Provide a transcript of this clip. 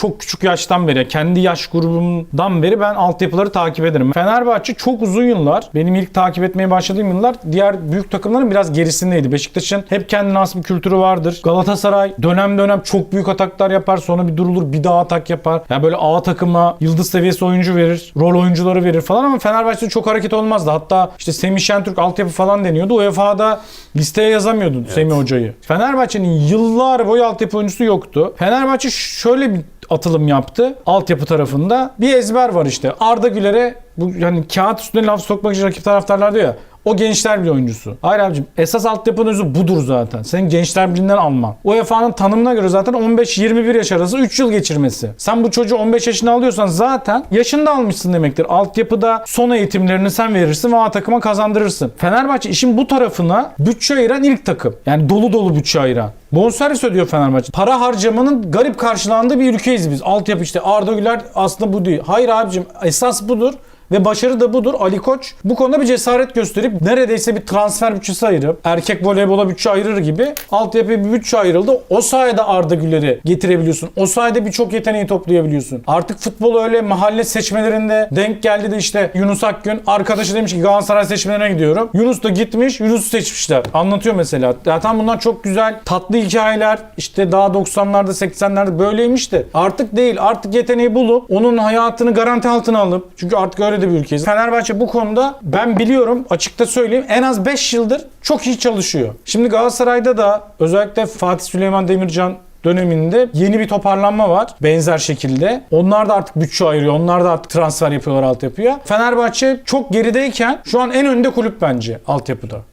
çok küçük yaştan beri, kendi yaş grubumdan beri ben altyapıları takip ederim. Fenerbahçe çok uzun yıllar, benim ilk takip etmeye başladığım yıllar diğer büyük takımların biraz gerisindeydi. Beşiktaş'ın hep kendine has bir kültürü vardır. Galatasaray dönem dönem çok büyük ataklar yapar, sonra bir durulur, bir daha atak yapar. Ya böyle A takıma yıldız seviyesi oyuncu verir, rol oyuncuları verir falan ama Fenerbahçe'de çok hareket olmazdı. Hatta işte Semih Şentürk altyapı falan deniyordu. UEFA'da listeye yazamıyordun Semih Hoca'yı. Fenerbahçe'nin yıllar boyu altyapı oyuncusu yoktu. Fenerbahçe şöyle bir atılım yaptı altyapı tarafında. Bir ezber var işte. Arda Güler'e bu yani kağıt üstüne laf sokmak için rakip taraftarlar diyor ya. O gençler bir oyuncusu. Hayır abicim esas altyapının özü budur zaten. Senin gençler birinden alman. UEFA'nın tanımına göre zaten 15-21 yaş arası 3 yıl geçirmesi. Sen bu çocuğu 15 yaşında alıyorsan zaten yaşında almışsın demektir. Altyapıda son eğitimlerini sen verirsin ve A takıma kazandırırsın. Fenerbahçe işin bu tarafına bütçe ayıran ilk takım. Yani dolu dolu bütçe ayıran. Bonservis ödüyor Fenerbahçe. Para harcamanın garip karşılandığı bir ülkeyiz biz. Altyapı işte Arda Güler aslında bu değil. Hayır abicim esas budur. Ve başarı da budur. Ali Koç bu konuda bir cesaret gösterip neredeyse bir transfer bütçesi ayırıp erkek voleybola bütçe ayırır gibi altyapıya bir bütçe ayrıldı. O sayede Arda Güler'i getirebiliyorsun. O sayede birçok yeteneği toplayabiliyorsun. Artık futbol öyle mahalle seçmelerinde denk geldi de işte Yunus Akgün arkadaşı demiş ki Galatasaray seçmelerine gidiyorum. Yunus da gitmiş Yunus'u seçmişler. Anlatıyor mesela. Zaten bunlar çok güzel tatlı hikayeler. İşte daha 90'larda 80'lerde böyleymiş de artık değil. Artık yeteneği bulup onun hayatını garanti altına alıp çünkü artık öyle de bir ülkeyiz. Fenerbahçe bu konuda ben biliyorum açıkta söyleyeyim en az 5 yıldır çok iyi çalışıyor. Şimdi Galatasaray'da da özellikle Fatih Süleyman Demircan döneminde yeni bir toparlanma var benzer şekilde. Onlar da artık bütçe ayırıyor. Onlar da artık transfer yapıyorlar altyapıya. Fenerbahçe çok gerideyken şu an en önde kulüp bence altyapıda.